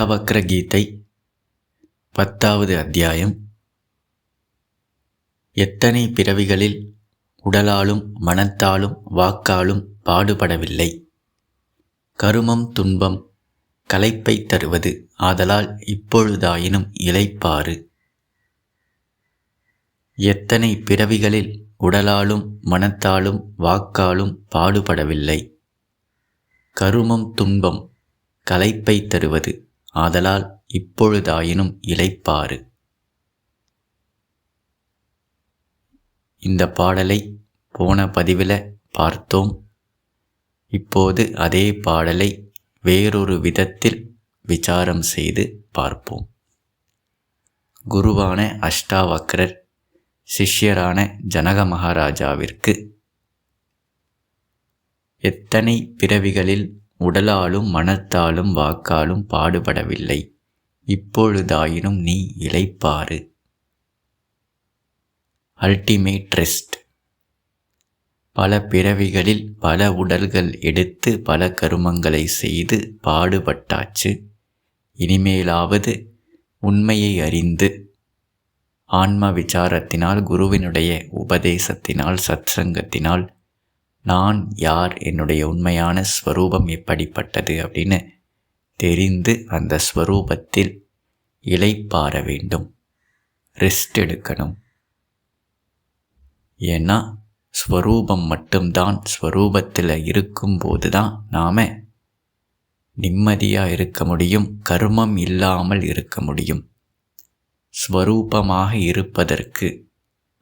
அஷ்டாவக்ர கீதை பத்தாவது அத்தியாயம். எத்தனை பிறவிகளில் உடலாலும் மனத்தாலும் வாக்காலும் பாடுபடவில்லை. கருமம் துன்பம் கலைப்பை தருவது ஆதலால் இப்பொழுதாயினும் இழைப்பாறு எத்தனை பிறவிகளில் உடலாலும் மனத்தாலும் வாக்காலும் பாடுபடவில்லை. கருமம் துன்பம் கலைப்பை தருவது ஆதலால் இப்பொழுதாயினும் இளைப்பாறு. இந்த பாடலை போன பதிவில் பார்த்தோம். இப்போது அதே பாடலை வேறொரு விதத்தில் விசாரம் செய்து பார்ப்போம். குருவான அஷ்டாவக்ரர் சிஷ்யரான ஜனக மகாராஜாவிற்கு எத்தனை பிறவிகளில் உடலாலும் மனத்தாலும் வாக்காலும் பாடுபடவில்லை. இப்பொழுதாயினும் நீ இழைப்பாறு அல்டிமேட் ரெஸ்ட் பல பிறவிகளில் பல உடல்கள் எடுத்து பல கருமங்களை செய்து பாடுபட்டாச்சு. இனிமேலாவது உண்மையை அறிந்து ஆன்ம விசாரத்தினால் குருவினுடைய உபதேசத்தினால் சத்சங்கத்தினால் நான் யார் என்னுடைய உண்மையான ஸ்வரூபம் எப்படிப்பட்டது அப்படின்னு தெரிந்து அந்த ஸ்வரூபத்தில் இலைப்பார வேண்டும். ரெஸ்ட் எடுக்கணும். ஏன்னா ஸ்வரூபம் மட்டும்தான் ஸ்வரூபத்தில் இருக்கும்போது தான் நாம் நிம்மதியாக இருக்க முடியும் கர்மம் இல்லாமல் இருக்க முடியும். ஸ்வரூபமாக இருப்பதற்கு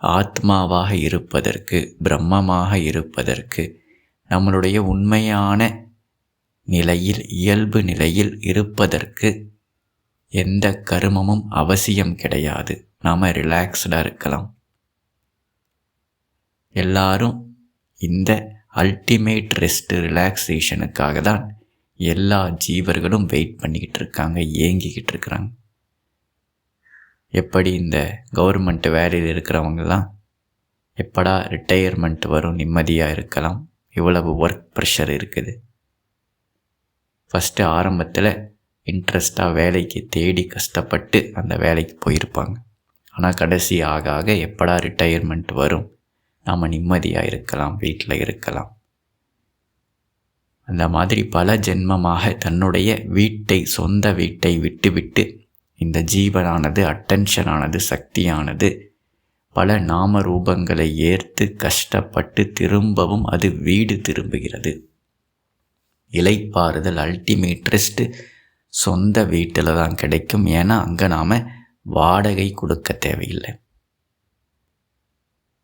ஆத்மாவாக இருப்பதற்கு பிரம்மமாக இருப்பதற்கு நம்மளுடைய உண்மையான நிலையில் இயல்பு நிலையில் இருப்பதற்கு எந்த கருமமும் அவசியம் கிடையாது. நாம் ரிலாக்ஸ்டாக இருக்கலாம். எல்லாரும் இந்த அல்டிமேட் ரெஸ்ட் ரிலாக்ஸேஷனுக்காக தான் எல்லா ஜீவர்களும் வெயிட் பண்ணிக்கிட்டு இருக்காங்க ஏங்கிக்கிட்டு இருக்கிறாங்க. எப்படி இந்த கவர்மெண்ட் வேலையில் இருக்கிறவங்கெல்லாம் எப்படா ரிட்டையர்மெண்ட் வரும் நிம்மதியாக இருக்கலாம்? இவ்வளவு ஒர்க் ப்ரெஷர் இருக்குது. ஃபஸ்ட்டு ஆரம்பத்தில் இன்ட்ரெஸ்ட்டாக வேலைக்கு தேடி கஷ்டப்பட்டு அந்த வேலைக்கு போயிருப்பாங்க. ஆனால் கடைசி ஆக ஆக எப்படா ரிட்டையர்மெண்ட் வரும்? நாம் நிம்மதியாக இருக்கலாம் வீட்டில் இருக்கலாம். அந்த மாதிரி பல ஜென்மமாக தன்னுடைய வீட்டை சொந்த வீட்டை விட்டுவிட்டு இந்த ஜீவனானது அட்டென்ஷனானது சக்தியானது. பல நாம ரூபங்களை ஏற்று கஷ்டப்பட்டு திரும்பவும் அது வீடு திரும்புகிறது. இலைப்பாறுதல் அல்டிமேட்ரிஸ்ட்டு சொந்த வீட்டில் தான் கிடைக்கும். ஏன்னா அங்கே நாம் வாடகை கொடுக்க தேவையில்லை.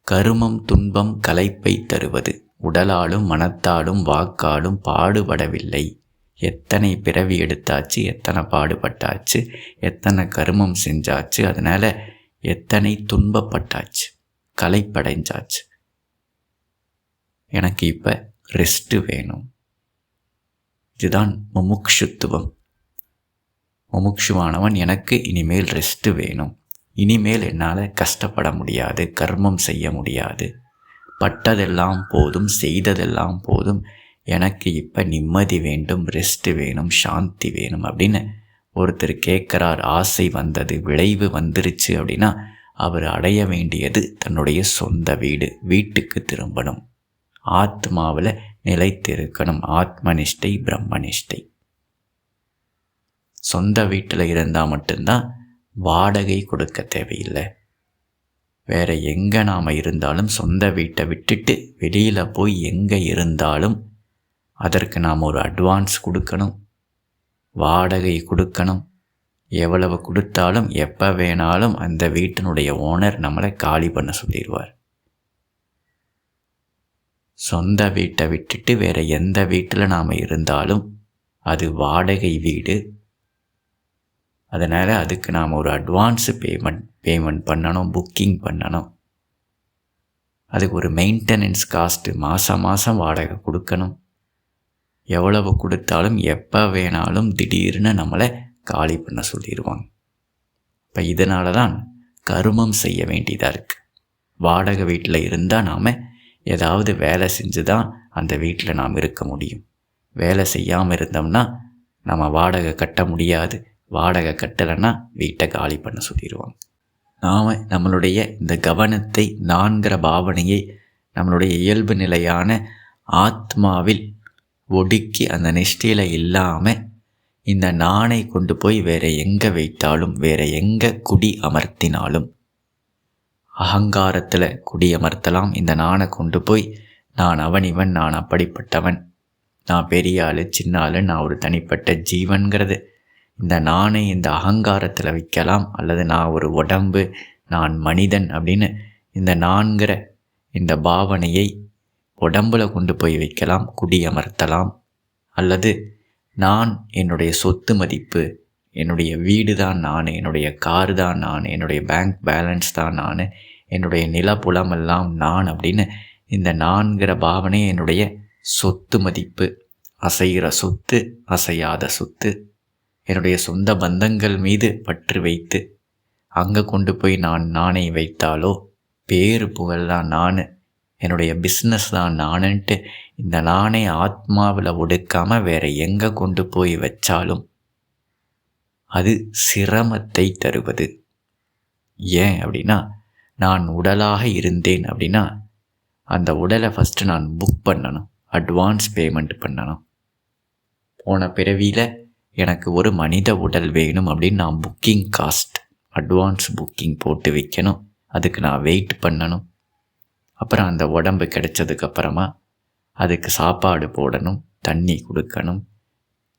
கருமம் துன்பம் கலைப்பை தருவது. உடலாலும் மனத்தாலும் வாக்காலும் பாடுபடவில்லை. எத்தனை பிறவி எடுத்தாச்சு எத்தனை பாடுபட்டாச்சு எத்தனை கருமம் செஞ்சாச்சு அதனால் எத்தனை துன்பப்பட்டாச்சு கலைப்படைஞ்சாச்சு எனக்கு இப்போ ரெஸ்ட்டு வேணும். இதுதான் முமுக்ஷுத்துவம். முமுக்ஷுவானவன் எனக்கு இனிமேல் ரெஸ்ட்டு வேணும். இனிமேல் என்னால் கஷ்டப்பட முடியாது கர்மம் செய்ய முடியாது. பட்டதெல்லாம் போதும் செய்ததெல்லாம் போதும் எனக்கு இப்போ நிம்மதி வேண்டும் ரெஸ்ட்டு வேணும் சாந்தி வேணும் அப்படின்னு ஒருத்தர் கேட்குறார். ஆசை வந்தது விளைவு வந்துருச்சு அப்படின்னா அவர் அடைய வேண்டியது தன்னுடைய சொந்த வீடு வீட்டுக்கு திரும்பணும். ஆத்மாவில் நிலைத்திருக்கணும் ஆத்மனிஷ்டை பிரம்மனிஷ்டை சொந்த வீட்டில் இருந்தால் மட்டும்தான் வாடகை கொடுக்க தேவையில்லை. வேறு எங்கே நாம் இருந்தாலும் சொந்த வீட்டை விட்டுட்டு வெளியில் போய் எங்கே இருந்தாலும் அதற்கு நாம் ஒரு அட்வான்ஸ் கொடுக்கணும். வாடகை கொடுக்கணும். எவ்வளவு கொடுத்தாலும் எப்போ வேணாலும் அந்த வீட்டினுடைய ஓனர் நம்மளை காலி பண்ண சொல்லிடுவார். சொந்த வீட்டை விட்டுட்டு வேறு எந்த வீட்டில் நாம் இருந்தாலும் அது வாடகை வீடு. அதனால் அதுக்கு நாம் ஒரு அட்வான்ஸு பேமெண்ட் பேமெண்ட் பண்ணணும் புக்கிங் பண்ணணும். அதுக்கு ஒரு மெயின்டெனன்ஸ் காஸ்ட்டு மாதம் மாதம் வாடகை கொடுக்கணும். எவ்வளவு கொடுத்தாலும் எப்போ வேணாலும் திடீர்னு நம்மளை காலி பண்ண சொல்லிடுவாங்க இப்போ இதனால தான் கருமம் செய்ய வேண்டியதாக இருக்குது வாடகை வீட்டில் இருந்தால் நாம் ஏதாவது வேலை செஞ்சு தான் அந்த வீட்டில் நாம் இருக்க முடியும். வேலை செய்யாமல் இருந்தோம்னா நம்ம வாடகை கட்ட முடியாது. வாடகை கட்டலைன்னா வீட்டை காலி பண்ண சொல்லிடுவாங்க நாம் நம்மளுடைய இந்த கவனத்தை நான்கிற பாவனையை நம்மளுடைய இயல்பு நிலையான ஆத்மாவில் ஒடுக்கி அந்த நிஷ்டையில் இல்லாமல் இந்த நாணை கொண்டு போய் வேற எங்கே வைத்தாலும் வேற எங்கே குடி அமர்த்தினாலும் அகங்காரத்தில் குடி அமர்த்தலாம். இந்த நாணை கொண்டு போய் நான் அவன் இவன் நான் அப்படிப்பட்டவன் நான் பெரிய ஆள் சின்ன ஆள் நான் ஒரு தனிப்பட்ட ஜீவன்கிறது. இந்த நாணை இந்த அகங்காரத்தில் வைக்கலாம். அல்லது நான் ஒரு உடம்பு நான் மனிதன் அப்படின்னு இந்த நான்கிற இந்த பாவனையை உடம்புல கொண்டு போய் வைக்கலாம் குடியமர்த்தலாம். அல்லது நான் என்னுடைய சொத்து மதிப்பு என்னுடைய வீடு தான் நான் என்னுடைய கார் தான் நான் என்னுடைய பேங்க் பேலன்ஸ் தான் நான் என்னுடைய நிலப்புலமெல்லாம் நான் அப்படின்னு இந்த நான்கிற பாவனை என்னுடைய சொத்து மதிப்பு. அசைகிற சொத்து அசையாத சொத்து. என்னுடைய சொந்த பந்தங்கள் மீது பற்று வைத்து அங்கே கொண்டு போய் நான் நாணை வைத்தாலோ பேரு புகழ் தான் நான் என்னுடைய பிஸ்னஸ் தான் நானுன்ட்டு இந்த நானே ஆத்மாவில் ஒடுக்காமல் வேற எங்கே கொண்டு போய் வச்சாலும் அது சிரமத்தை தருவது. ஏன் அப்படின்னா நான் உடலாக இருந்தேன் அப்படின்னா அந்த உடலை ஃபஸ்ட்டு நான் புக் பண்ணணும் அட்வான்ஸ் பேமெண்ட் பண்ணணும். போன பிறவியில் எனக்கு ஒரு மனித உடல் வேணும் அப்படின்னு நான் புக்கிங் காஸ்ட் அட்வான்ஸ் புக்கிங் போட்டு வைக்கணும். அதுக்கு நான் வெயிட் பண்ணணும். அப்புறம் அந்த உடம்பு கிடைச்சதுக்கப்புறமா அதுக்கு சாப்பாடு போடணும் தண்ணி கொடுக்கணும்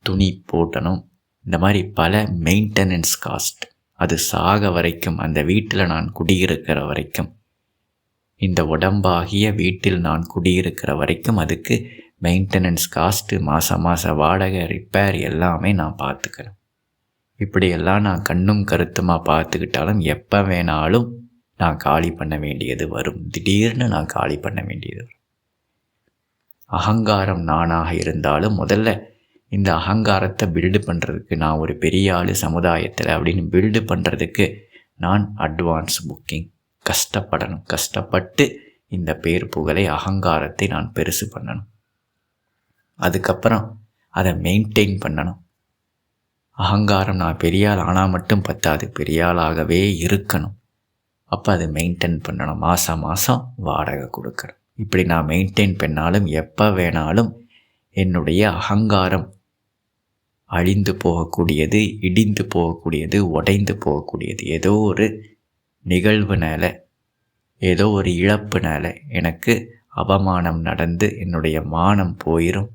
துணி போட்டணும். இந்த மாதிரி பல மெயின்டெனன்ஸ் காஸ்ட் அது சாக வரைக்கும் அந்த வீட்டில் நான் குடியிருக்கிற வரைக்கும் இந்த உடம்பாகிய வீட்டில் நான் குடியிருக்கிற வரைக்கும் அதுக்கு மெயின்டெனன்ஸ் காஸ்ட்டு மாதம் மாதம் வாடகை ரிப்பேர் எல்லாமே நான் பார்த்துக்கிறேன். இப்படியெல்லாம் நான் கண்ணும் கருத்துமாக பார்த்துக்கிட்டாலும் எப்போ வேணாலும் நான் காலி பண்ண வேண்டியது வரும். திடீர்னு நான் காலி பண்ண வேண்டியது வரும். அகங்காரம் நானாக இருந்தாலும் முதல்ல இந்த அகங்காரத்தை பில்டு பண்ணுறதுக்கு நான் ஒரு பெரிய ஆள் சமுதாயத்தில் அப்படின்னு பில்டு பண்ணுறதுக்கு நான் அட்வான்ஸ் புக்கிங் கஷ்டப்படணும். கஷ்டப்பட்டு இந்த பேர் புகழை அகங்காரத்தை நான் பெருசு பண்ணணும். அதுக்கப்புறம் அதை மெயின்டைன் பண்ணணும். அகங்காரம் நான் பெரியாள் ஆனால் மட்டும் பத்தாது. பெரியாளாகவே இருக்கணும். அப்போ அதை மெயின்டைன் பண்ணணும். மாதம் மாதம் வாடகை கொடுக்கணும். இப்படி நான் மெயின்டைன் பண்ணாலும் எப்போ வேணாலும் என்னுடைய அகங்காரம் அழிந்து போகக்கூடியது இடிந்து போகக்கூடியது உடைந்து போகக்கூடியது. ஏதோ ஒரு நிகழ்வுனால ஏதோ ஒரு இழப்புனால எனக்கு அவமானம் நடந்து என்னுடைய மானம் போயிடும்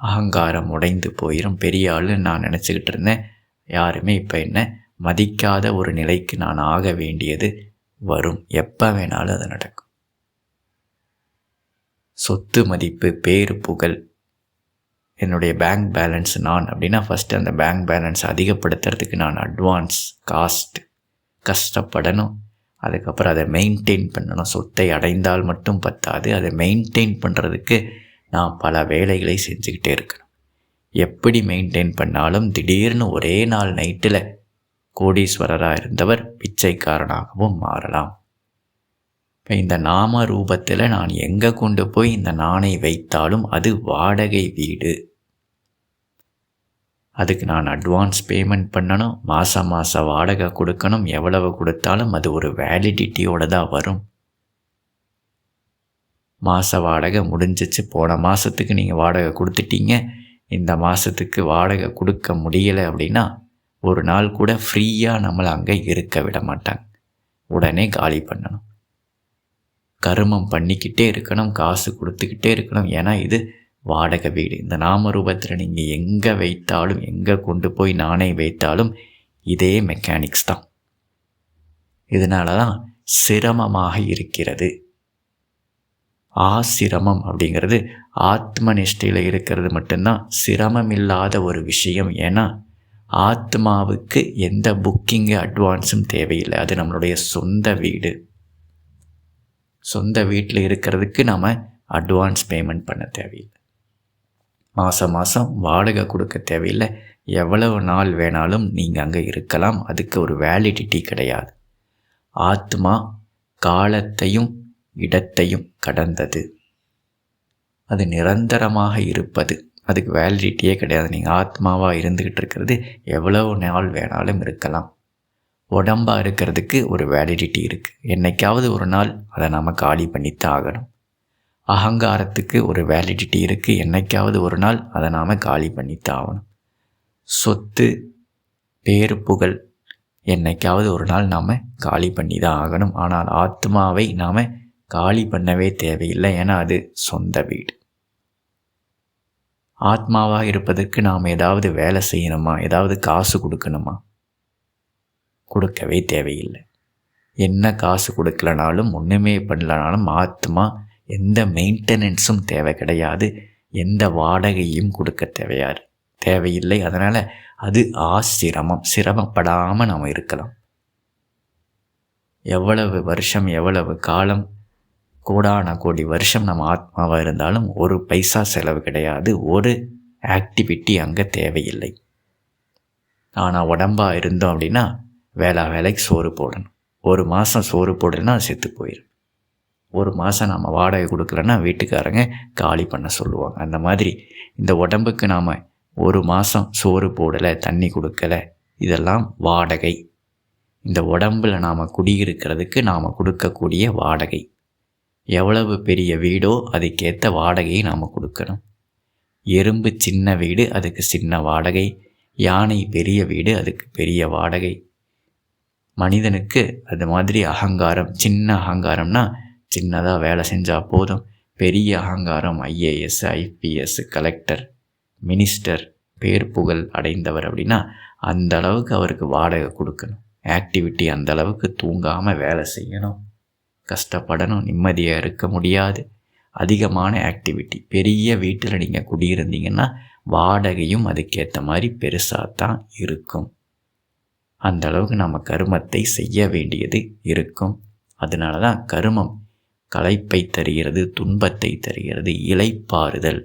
அகங்காரம் உடைந்து போயிடும் பெரிய ஆள் நான் நினச்சிக்கிட்டு இருந்தேன். யாருமே இப்போ என்ன மதிக்காத ஒரு நிலைக்கு நான் ஆக வேண்டியது வரும். எப்போ வேணாலும் அது நடக்கும். சொத்து மதிப்பு பேர் புகழ் என்னுடைய பேங்க் பேலன்ஸ் நான் அப்படின்னா ஃபஸ்ட்டு அந்த பேங்க் பேலன்ஸ் அதிகப்படுத்துறதுக்கு நான் அட்வான்ஸ் காஸ்ட் கஷ்டப்படணும். அதுக்கப்புறம் அதை மெயின்டைன் பண்ணணும். சொத்தை அடைந்தால் மட்டும் பத்தாது. அதை மெயின்டைன் பண்ணுறதுக்கு நான் பல வேலைகளை செஞ்சுக்கிட்டே இருக்கணும். எப்படி மெயின்டைன் பண்ணாலும் திடீர்னு ஒரே நாள் நைட்டில் கோடீஸ்வரராக இருந்தவர் பிச்சைக்காரனாகவும் மாறலாம். இப்போ இந்த நாம ரூபத்தில் நான் எங்கே கொண்டு போய் இந்த நாணை வைத்தாலும் அது வாடகை வீடு. அதுக்கு நான் அட்வான்ஸ் பேமெண்ட் பண்ணணும் மாதம் மாதம் வாடகை கொடுக்கணும் எவ்வளவு கொடுத்தாலும் அது ஒரு வேலிடிட்டியோடு தான் வரும். மாத வாடகை முடிஞ்சிச்சு போன மாதத்துக்கு நீங்கள் வாடகை கொடுத்துட்டீங்க. இந்த மாதத்துக்கு வாடகை கொடுக்க முடியலை அப்படின்னா ஒரு நாள் கூட ஃப்ரீயாக நம்மளை அங்கே இருக்க விட மாட்டாங்க. உடனே காலி பண்ணணும். கருமம் பண்ணிக்கிட்டே இருக்கணும் காசு கொடுத்துக்கிட்டே இருக்கணும். ஏன்னா இது வாடகை வீடு. இந்த நாம ரூபத்தில் நீங்கள் எங்கே வைத்தாலும் எங்கே கொண்டு போய் நானே வைத்தாலும் இதே மெக்கானிக்ஸ் தான். இதனால தான் சிரமமாக இருக்கிறது. ஆசிரமம் அப்படிங்கிறது ஆத்ம நிஷ்டையில் இருக்கிறது மட்டும்தான் சிரமம் இல்லாத ஒரு விஷயம். ஏன்னா ஆத்மாவுக்கு எந்த புக்கிங்கு அட்வான்ஸும் தேவையில்லை. அது நம்மளுடைய சொந்த வீடு. சொந்த வீட்டில் இருக்கிறதுக்கு நாம் அட்வான்ஸ் பேமெண்ட் பண்ண தேவையில்லை. மாதம் மாதம் வாடகை கொடுக்க தேவையில்லை. எவ்வளவு நாள் வேணாலும் நீங்கள் அங்கே இருக்கலாம். அதுக்கு ஒரு வேலிடிட்டி கிடையாது. ஆத்மா காலத்தையும் இடத்தையும் கடந்தது. அது நிரந்தரமாக இருப்பது. அதுக்கு வேலிடிட்டியே கிடையாது. நீங்கள் ஆத்மாவாக இருந்துக்கிட்டு இருக்கிறது எவ்வளவு நாள் வேணாலும் இருக்கலாம். உடம்பாக இருக்கிறதுக்கு ஒரு வேலிடிட்டி இருக்குது என்னைக்காவது ஒரு நாள் அதை நாம் காலி பண்ணித்தான் ஆகணும். அகங்காரத்துக்கு ஒரு வேலிடிட்டி இருக்குது என்னைக்காவது ஒரு நாள் அதை நாம் காலி பண்ணித்தான் ஆகணும். சொத்து பேரு புகழ் என்னைக்காவது ஒரு நாள் நாம் காலி பண்ணி தான் ஆகணும். ஆனால் ஆத்மாவை நாம் காலி பண்ணவே தேவையில்லை. ஏன்னா அது சொந்த வீடு. ஆத்மாவாக இருப்பதற்கு நாம் ஏதாவது வேலை செய்யணுமா? ஏதாவது காசு கொடுக்கணுமா? கொடுக்கவே தேவையில்லை. என்ன காசு கொடுக்கலனாலும் ஒன்றுமே பண்ணலனாலும் ஆத்மா எந்த மெயின்டெனன்ஸும் தேவை கிடையாது. எந்த வாடகையும் கொடுக்க தேவையாது தேவையில்லை. அதனால் அது ஆசிரமம். சிரமப்படாமல் நாம் இருக்கலாம். எவ்வளவு வருஷம் எவ்வளவு காலம் கோடான கோடி வருஷம் நம்ம ஆத்மாவாக இருந்தாலும் ஒரு பைசா செலவு கிடையாது. ஒரு ஆக்டிவிட்டி அங்கே தேவையில்லை. ஆனால் உடம்பாக இருந்தோம் அப்படின்னா வேலை வேலைக்கு சோறு போடணும். ஒரு மாதம் சோறு போடலைன்னா செத்து போயிடும் ஒரு மாதம் நம்ம வாடகை கொடுக்கலன்னா வீட்டுக்காரங்க காலி பண்ண சொல்லுவாங்க. அந்த மாதிரி இந்த உடம்புக்கு நாம் ஒரு மாதம் சோறு போடலை தண்ணி கொடுக்கலை இதெல்லாம் வாடகை. இந்த உடம்பில் நாம் குடியிருக்கிறதுக்கு நாம் கொடுக்கக்கூடிய வாடகை. எவ்வளவு பெரிய வீடோ அதுக்கேற்ற வாடகையை நாம் கொடுக்கணும். எறும்பு சின்ன வீடு அதுக்கு சின்ன வாடகை. யானை பெரிய வீடு அதுக்கு பெரிய வாடகை. மனிதனுக்கு அது மாதிரி அகங்காரம் சின்ன அகங்காரம்னா சின்னதாக வேலை செஞ்சால் போதும். பெரிய அகங்காரம் ஐஏஎஸ் ஐபிஎஸ் கலெக்டர் மினிஸ்டர் பேர் புகழ் அடைந்தவர் அப்படின்னா அந்த அளவுக்கு அவருக்கு வாடகை கொடுக்கணும். ஆக்டிவிட்டி அந்த அளவுக்கு தூங்காமல் வேலை செய்யணும். கஷ்டப்படணும் நிம்மதியாக இருக்க முடியாது. அதிகமான ஆக்டிவிட்டி பெரிய வீட்டில் நீங்கள் குடியிருந்தீங்கன்னா வாடகையும் அதுக்கேற்ற மாதிரி பெருசாக தான் இருக்கும். அந்த அளவுக்கு நம்ம கருமத்தை செய்ய வேண்டியது இருக்கும். அதனால தான் கருமம் களைப்பை தருகிறது துன்பத்தை தருகிறது இலைப்பாறுதல்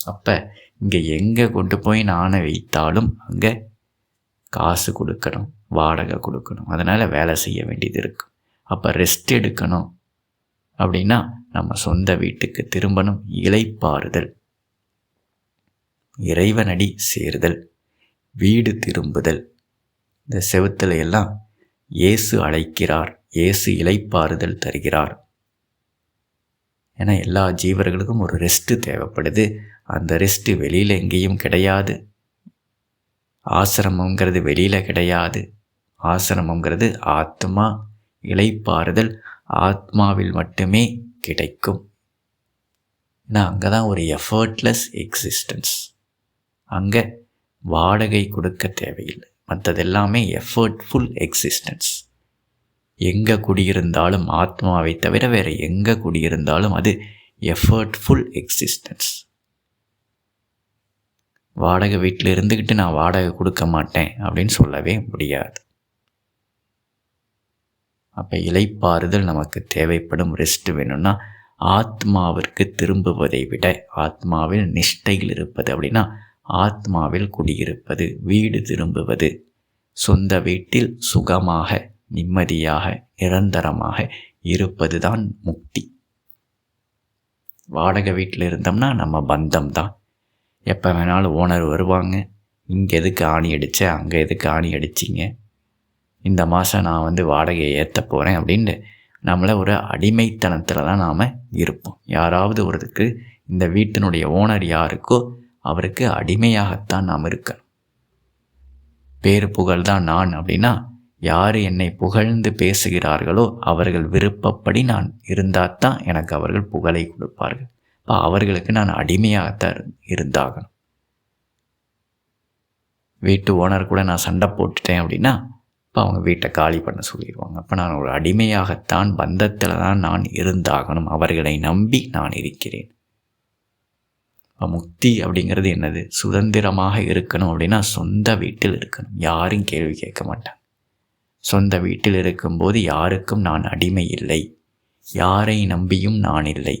அப்போ இங்கே எங்கே கொண்டு போய் நாணை வைத்தாலும் அங்கே காசு கொடுக்கணும் வாடகை கொடுக்கணும். அதனால் வேலை செய்ய வேண்டியது இருக்கும். அப்போ ரெஸ்ட் எடுக்கணும். அப்படின்னா நம்ம சொந்த வீட்டுக்கு திரும்பணும். இலைப்பாறுதல் இறைவனடி சேருதல். வீடு திரும்புதல். இந்த செவுத்துல எல்லாம் இயேசு அழைக்கிறார். இயேசு இலைப்பாறுதல் தருகிறார். ஏன்னா எல்லா ஜீவர்களுக்கும் ஒரு ரெஸ்ட்டு தேவைப்படுது. அந்த ரெஸ்ட்டு வெளியில் எங்கேயும் கிடையாது. ஆசிரமங்கிறது வெளியில் கிடையாது. ஆசிரமங்கிறது ஆத்மா இலைப்பாறுதல் ஆத்மாவில் மட்டுமே கிடைக்கும். ஏன்னா அங்கே தான் ஒரு எஃபர்ட்லெஸ் எக்ஸிஸ்டன்ஸ் அங்கே வாடகை கொடுக்க தேவையில்லை. மற்றது எல்லாமே எஃபர்ட்ஃபுல் எக்ஸிஸ்டன்ஸ் எங்கே குடியிருந்தாலும் ஆத்மாவை தவிர வேறு எங்கே குடியிருந்தாலும் அது எஃபர்ட்ஃபுல் எக்ஸிஸ்டன்ஸ் வாடகை வீட்டில் இருந்துக்கிட்டு நான் வாடகை கொடுக்க மாட்டேன் அப்படின்னு சொல்லவே முடியாது. அப்போ இலைப்பாறுதல் நமக்கு தேவைப்படும் ரெஸ்ட் வேணும்னா ஆத்மாவிற்கு திரும்புவதை விட ஆத்மாவில் நிஷ்டையில் இருப்பது அப்படின்னா ஆத்மாவில் குடியிருப்பது வீடு திரும்புவது சொந்த வீட்டில் சுகமாக நிம்மதியாக நிரந்தரமாக இருப்பது தான் முக்தி. வாடகை வீட்டில் இருந்தோம்னா நம்ம பந்தம் தான் எப்போ வேணாலும் ஓனர் வருவாங்க. இங்கே எதுக்கு ஆணி அடித்த அங்கே எதுக்கு ஆணி அடிச்சிங்க? இந்த மாதம் நான் வந்து வாடகையை ஏற்ற போகிறேன் அப்படின்ட்டு நம்மளை ஒரு அடிமைத்தனத்தில் தான் நாம் இருப்போம். யாராவது ஒருத்துக்கு இந்த வீட்டினுடைய ஓனர் யாருக்கோ அவருக்கு அடிமையாகத்தான் நாம் இருக்கணும். பேர் புகழ் தான் நான் அப்படின்னா யார் என்னை புகழ்ந்து பேசுகிறார்களோ அவர்கள் விருப்பப்படி நான் இருந்தால் தான் எனக்கு அவர்கள் புகழை கொடுப்பார்கள். இப்போ அவர்களுக்கு நான் அடிமையாகத்தான் இருந்தாகணும். வீட்டு ஓனர் கூட நான் சண்டை போட்டுட்டேன் அப்படின்னா அப்போ அவங்க வீட்டை காலி பண்ண சொல்லிடுவாங்க. அப்போ நான் ஒரு அடிமையாகத்தான் பந்தத்தில் தான் நான் இருந்தாகணும். அவர்களை நம்பி நான் இருக்கிறேன். முக்தி அப்படிங்கிறது என்னது? சுதந்திரமாக இருக்கணும் அப்படின்னா சொந்த வீட்டில் இருக்கணும். யாரும் கேள்வி கேட்க மாட்டாங்க. சொந்த வீட்டில் இருக்கும்போது யாருக்கும் நான் அடிமை இல்லை. யாரை நம்பியும் நான் இல்லை.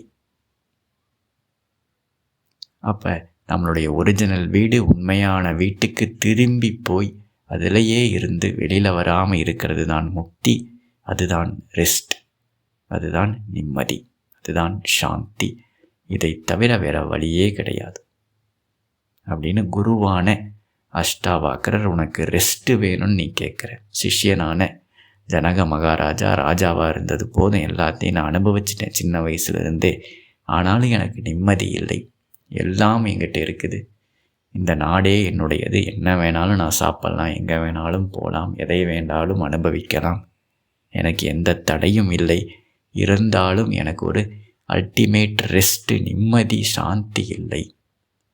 அப்போ நம்மளுடைய ஒரிஜினல் வீடு உண்மையான வீட்டுக்கு திரும்பி போய் அதிலேயே இருந்து வெளியில் வராமல் இருக்கிறது தான் முக்தி அதுதான் ரெஸ்ட் அதுதான் நிம்மதி அதுதான் சாந்தி. இதை தவிர வேற வழியே கிடையாது. அப்படின்னு குருவான அஷ்டாவாக்கரர் உனக்கு ரெஸ்ட்டு வேணும்னு நீ கேட்குற. சிஷ்யனான ஜனக மகாராஜா ராஜாவாக இருந்தது போதும் எல்லாத்தையும் நான் அனுபவிச்சிட்டேன் சின்ன வயசுலேருந்தே ஆனாலும் எனக்கு நிம்மதி இல்லை. எல்லாம் என்கிட்ட இருக்குது. இந்த நாடே என்னுடையது. என்ன வேணாலும் நான் சாப்பிட்லாம். எங்கே வேணாலும் போகலாம் எதை வேண்டாலும் அனுபவிக்கலாம். எனக்கு எந்த தடையும் இல்லை. இருந்தாலும் எனக்கு ஒரு அல்டிமேட் ரெஸ்ட்டு நிம்மதி சாந்தி இல்லை.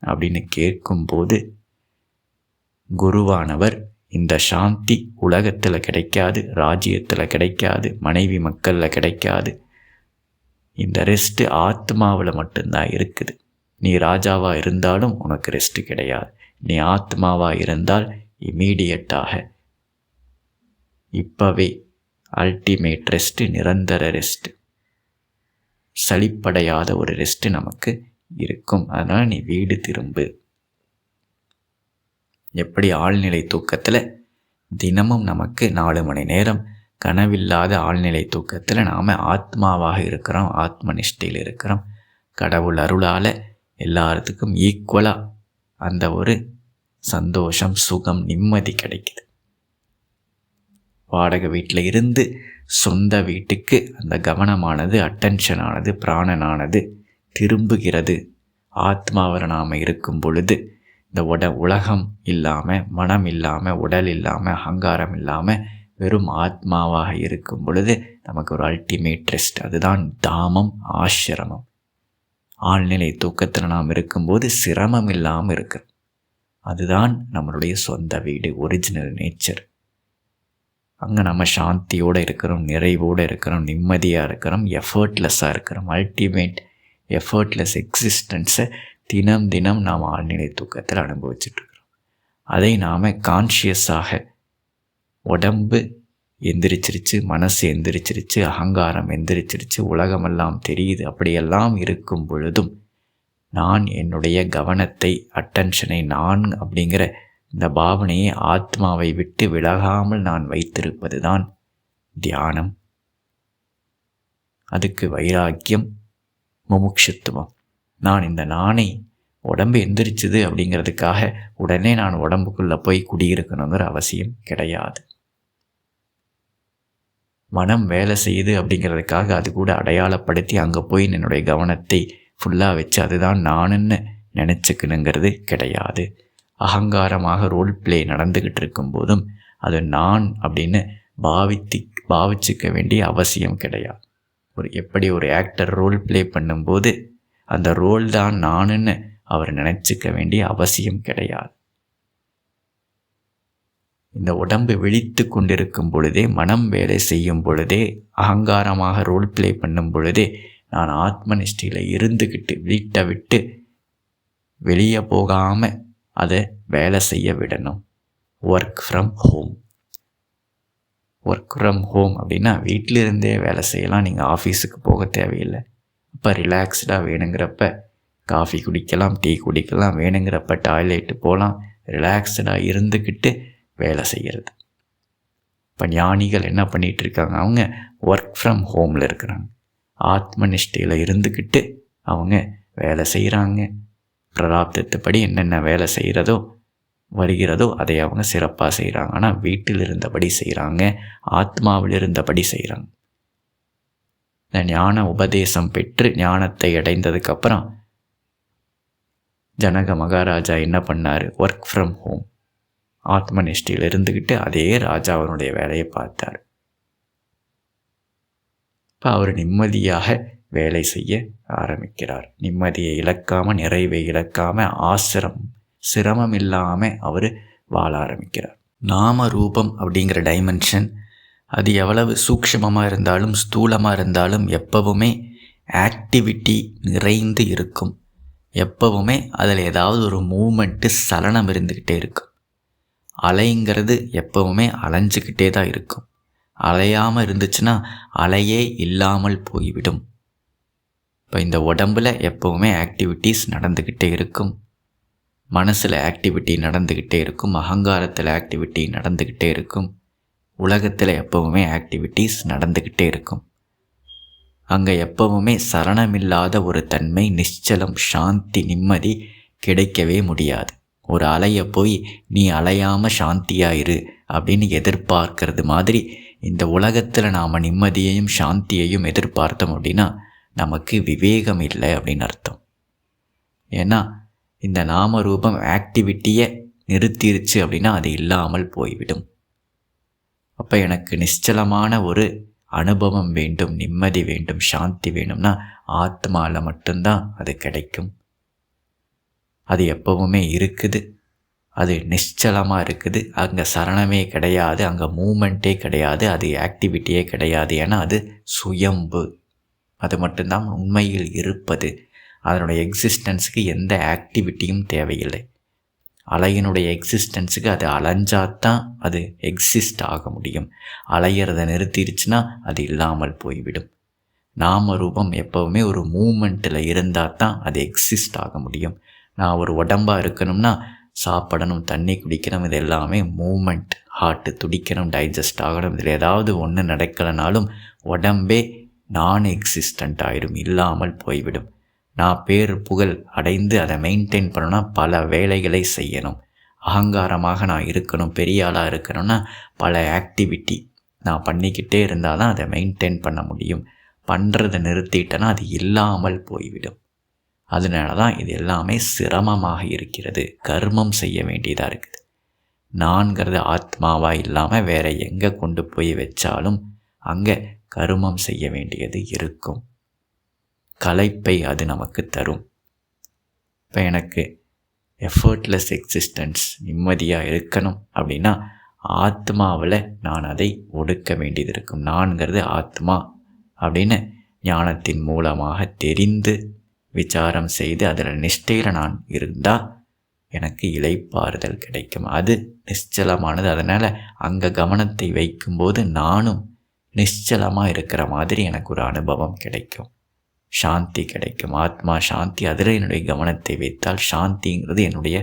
அப்படின்னு கேட்கும்போது குருவானவர் இந்த சாந்தி உலகத்தில் கிடைக்காது ராஜ்யத்தில் கிடைக்காது மனைவி மக்களில் கிடைக்காது. இந்த ரெஸ்ட்டு ஆத்மாவில் மட்டும்தான் இருக்குது. நீ ராஜாவாக இருந்தாலும் உனக்கு ரெஸ்ட்டு கிடையாது. நீ ஆத்மாவாக இருந்தால் இமீடியட்டாக இப்போவே அல்டிமேட் ரெஸ்ட்டு நிரந்தர ரெஸ்ட்டு சளிப்படையாத ஒரு ரெஸ்ட்டு நமக்கு இருக்கும். அதனால் நீ வீடு திரும்பு. எப்படி ஆழ்நிலை தூக்கத்தில் தினமும் நமக்கு நாலு மணி நேரம் கனவில்லாத ஆழ்நிலை தூக்கத்தில் நாம் ஆத்மாவாக இருக்கிறோம் ஆத்ம நிஷ்டையில் இருக்கிறோம். கடவுள் அருளால் எல்லாத்துக்கும் ஈக்குவலாக அந்த ஒரு சந்தோஷம் சுகம் நிம்மதி கிடைக்குது. வாடகை வீட்டில் இருந்து சொந்த வீட்டுக்கு அந்த கவனமானது அட்டென்ஷனானது பிராணனானது திரும்புகிறது. ஆத்மாவில் நாம் இருக்கும் பொழுது இந்த உட உலகம் இல்லாமல் மனம் இல்லாமல் உடல் இல்லாமல் அகங்காரம் இல்லாமல் வெறும் ஆத்மாவாக இருக்கும் பொழுது நமக்கு ஒரு அல்டிமேட் ரெஸ்ட் அதுதான் தாமம் ஆசிரமம். ஆழ்நிலை தூக்கத்தில் நாம் இருக்கும்போது சிரமம் இல்லாமல் இருக்கிறோம் அதுதான் நம்மளுடைய சொந்த வீடு ஒரிஜினல் நேச்சர் அங்கே நம்ம சாந்தியோடு இருக்கிறோம் நிறைவோடு இருக்கிறோம் நிம்மதியாக இருக்கிறோம் எஃபர்ட்லெஸ்ஸாக இருக்கிறோம். அல்டிமேட் எஃபர்ட்லெஸ் எக்ஸிஸ்டன்ஸை தினம் தினம் நாம் ஆழ்நிலை தூக்கத்தில் அனுபவிச்சுட்ருக்கிறோம் அதை நாம் கான்ஷியஸாக உடம்பு எந்திரிச்சிருச்சு மனசு எந்திரிச்சிருச்சு அகங்காரம் எந்திரிச்சிருச்சு உலகமெல்லாம் தெரியுது. அப்படியெல்லாம் இருக்கும் பொழுதும் நான் என்னுடைய கவனத்தை அட்டென்ஷனை நான் அப்படிங்கிற இந்த பாவனையை ஆத்மாவை விட்டு விலகாமல் நான் வைத்திருப்பது தான் தியானம். அதுக்கு வைராக்கியம் முமுட்சுத்துவம். நான் இந்த நானை உடம்பு எந்திரிச்சுது அப்படிங்கிறதுக்காக உடனே நான் உடம்புக்குள்ளே போய் குடியிருக்கணுங்கிற அவசியம் கிடையாது. மனம் வேலை செய்யுது அப்படிங்கிறதுக்காக அது கூட அடையாளப்படுத்தி அங்கே போய் என்னுடைய கவனத்தை ஃபுல்லாக வச்சு அதுதான் நானுன்னு நினச்சிக்கணுங்கிறது கிடையாது. அகங்காரமாக ரோல் பிளே நடந்துக்கிட்டு இருக்கும்போதும் அது நான் அப்படின்னு பாவித்து பாவிச்சிக்க வேண்டிய அவசியம் கிடையாது. ஒரு எப்படி ஒரு ஆக்டர் ரோல் பிளே பண்ணும்போது அந்த ரோல் தான் நானுன்னு அவர் நினச்சிக்க வேண்டிய அவசியம் கிடையாது. இந்த உடம்பு விழித்து கொண்டிருக்கும் பொழுதே மனம் வேலை செய்யும் பொழுதே அகங்காரமாக ரோல் பிளே பண்ணும் பொழுதே நான் ஆத்மனிஷ்டியில் இருந்துக்கிட்டு வீட்டை விட்டு வெளியே போகாமல் அதை வேலை செய்ய விடணும். Work from home work from home அப்படின்னா வீட்டிலிருந்தே வேலை செய்யலாம். நீங்கள் ஆஃபீஸுக்கு போக தேவையில்லை. இப்போ ரிலாக்ஸ்டாக வேணுங்கிறப்ப காஃபி குடிக்கலாம் டீ குடிக்கலாம் வேணுங்கிறப்ப டாய்லெட்டு போகலாம் ரிலாக்ஸ்டாக இருந்துக்கிட்டு வேலை செய்கிறது. இப்போ ஞானிகள் என்ன பண்ணிகிட்டு இருக்காங்க அவங்க ஒர்க் ஃப்ரம் ஹோமில் இருக்கிறாங்க. ஆத்ம நிஷ்டையில் இருந்துக்கிட்டு அவங்க வேலை செய்கிறாங்க பிராப்தத்துப்படி என்னென்ன வேலை செய்கிறதோ வருகிறதோ அதை அவங்க சிறப்பாக செய்கிறாங்க ஆனால் வீட்டில் இருந்தபடி செய்கிறாங்க ஆத்மாவில் இருந்தபடி செய்கிறாங்க இந்த ஞான உபதேசம் பெற்று ஞானத்தை அடைந்ததுக்கப்புறம் ஜனக மகாராஜா என்ன பண்ணார்? ஒர்க் ஃப்ரம் ஹோம் ஆத்ம நிஷ்டையில் இருந்துக்கிட்டு அதே ராஜா அவனுடைய வேலையை பார்த்தார். இப்போ அவர் நிம்மதியாக வேலை செய்ய ஆரம்பிக்கிறார். நிம்மதியை இழக்காமல் நிறைவை இழக்காமல் ஆசிரம் சிரமம் இல்லாமல் அவர் வாழ ஆரம்பிக்கிறார். நாம ரூபம் அப்படிங்கிற டைமென்ஷன் அது எவ்வளவு சூக்ஷமமாக இருந்தாலும் ஸ்தூலமாக இருந்தாலும் எப்பவுமே ஆக்டிவிட்டி நிறைந்து இருக்கும். எப்பவுமே அதில் ஏதாவது ஒரு மூமெண்ட்டு சலனம் இருந்துக்கிட்டே இருக்கும். அலைங்கிறது எப்பவுமே அலைஞ்சிக்கிட்டே தான் இருக்கும். அலையாமல் இருந்துச்சுன்னா அலையே இல்லாமல் போய்விடும். இப்போ இந்த உடம்பில் எப்போவுமே ஆக்டிவிட்டீஸ் நடந்துக்கிட்டே இருக்கும். மனசில் ஆக்டிவிட்டி நடந்துக்கிட்டே இருக்கும். அகங்காரத்தில் ஆக்டிவிட்டி நடந்துக்கிட்டே இருக்கும். உலகத்தில் எப்போவுமே ஆக்டிவிட்டீஸ் நடந்துக்கிட்டே இருக்கும். அங்கே எப்போவுமே சரணமில்லாத ஒரு தன்மை நிச்சலம் சாந்தி நிம்மதி கிடைக்கவே முடியாது. ஒரு அலையை போய் நீ அலையாமல் சாந்தியாயிரு அப்படின்னு எதிர்பார்க்கறது மாதிரி இந்த உலகத்தில் நாம் நிம்மதியையும் சாந்தியையும் எதிர்பார்த்தோம் அப்படின்னா நமக்கு விவேகம் இல்லை அப்படின்னு அர்த்தம். ஏன்னா இந்த நாம ரூபம் ஆக்டிவிட்டியை நிறுத்திருச்சு அப்படின்னா அது இல்லாமல் போய்விடும். அப்போ எனக்கு நிச்சலமான ஒரு அனுபவம் வேண்டும் நிம்மதி வேண்டும் சாந்தி வேணும்னா ஆத்மாவில் மட்டும்தான் அது கிடைக்கும். அது எப்பவுமே இருக்குது. அது நிச்சலமாக இருக்குது. அங்கே சரணமே கிடையாது. அங்கே மூமெண்ட்டே கிடையாது. அது ஆக்டிவிட்டியே கிடையாது ஏன்னா அது சுயம்பு. அது மட்டும்தான் உண்மையில் இருப்பது. அதனுடைய எக்ஸிஸ்டன்ஸுக்கு எந்த ஆக்டிவிட்டியும் தேவையில்லை. அலையினுடைய எக்ஸிஸ்டன்ஸுக்கு அது அலைஞ்சாதான் அது எக்ஸிஸ்ட் ஆக முடியும். அலையிறத நிறுத்திடுச்சுன்னா அது இல்லாமல் போய்விடும். நாம ரூபம் எப்போவுமே ஒரு மூமெண்ட்டில் இருந்தால் தான் அது எக்ஸிஸ்ட் ஆக முடியும். நான் ஒரு உடம்பாக இருக்கணும்னா சாப்பிடணும் தண்ணி குடிக்கணும் இது எல்லாமே மூமெண்ட் ஹார்ட்டு துடிக்கணும் டைஜஸ்ட் ஆகணும். இதில் ஏதாவது ஒன்று நடக்கலைனாலும் உடம்பே நான் எக்ஸிஸ்டண்ட் ஆயிடும் இல்லாமல் போய்விடும். நான் பேர் புகழ் அடைந்து அதை மெயின்டைன் பண்ணணும்னா பல வேலைகளை செய்யணும். அகங்காரமாக நான் இருக்கணும் பெரிய ஆளாக இருக்கணும்னா பல ஆக்டிவிட்டி நான் பண்ணிக்கிட்டே இருந்தால் தான் அதை மெயின்டைன் பண்ண முடியும். பண்ணுறதை நிறுத்திட்டேன்னா அது இல்லாமல் போய்விடும். அதனால தான் இது எல்லாமே சிரமமாக இருக்கிறது. கர்மம் செய்ய வேண்டியதாக இருக்குது. நான்கிறது ஆத்மாவாக இல்லாமல் வேற எங்கே கொண்டு போய் வச்சாலும் அங்கே கருமம் செய்ய வேண்டியது இருக்கும். கலைப்பை அது நமக்கு தரும். இப்போ எனக்கு எஃபர்ட்லெஸ் எக்ஸிஸ்டன்ஸ் நிம்மதியாக இருக்கணும் அப்படின்னா ஆத்மாவில் நான் அதை ஒடுக்க வேண்டியது இருக்கும். நான்கிறது ஆத்மா அப்படின்னு ஞானத்தின் மூலமாக தெரிந்து விசாரம் செய்து அதில் நிஷ்டையில் நான் இருந்தால் எனக்கு இலைப்பாறுதல் கிடைக்கும். அது நிச்சலமானது. அதனால் அங்கே கவனத்தை வைக்கும்போது நானும் நிச்சலமாக இருக்கிற மாதிரி எனக்கு ஒரு அனுபவம் கிடைக்கும். சாந்தி கிடைக்கும். ஆத்மா சாந்தி அதில் என்னுடைய கவனத்தை வைத்தால் சாந்திங்கிறது என்னுடைய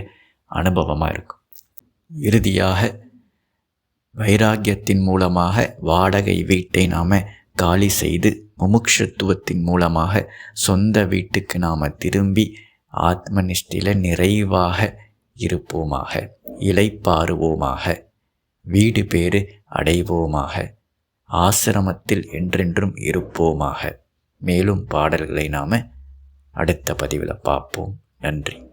அனுபவமாக இருக்கும். இறுதியாக வைராக்கியத்தின் மூலமாக வாடகை வீட்டை நாம் காலி செய்து முமுக்ஷத்துவத்தின் மூலமாக சொந்த வீட்டுக்கு நாம் திரும்பி ஆத்மனிஷ்டில நிறைவாக இருப்போமாக இலைப்பாறுவோமாக வீடு பேறு அடைவோமாக ஆசிரமத்தில் என்றென்றும் இருப்போமாக. மேலும் பாடல்களை நாம் அடுத்த பதிவில் பார்ப்போம். நன்றி.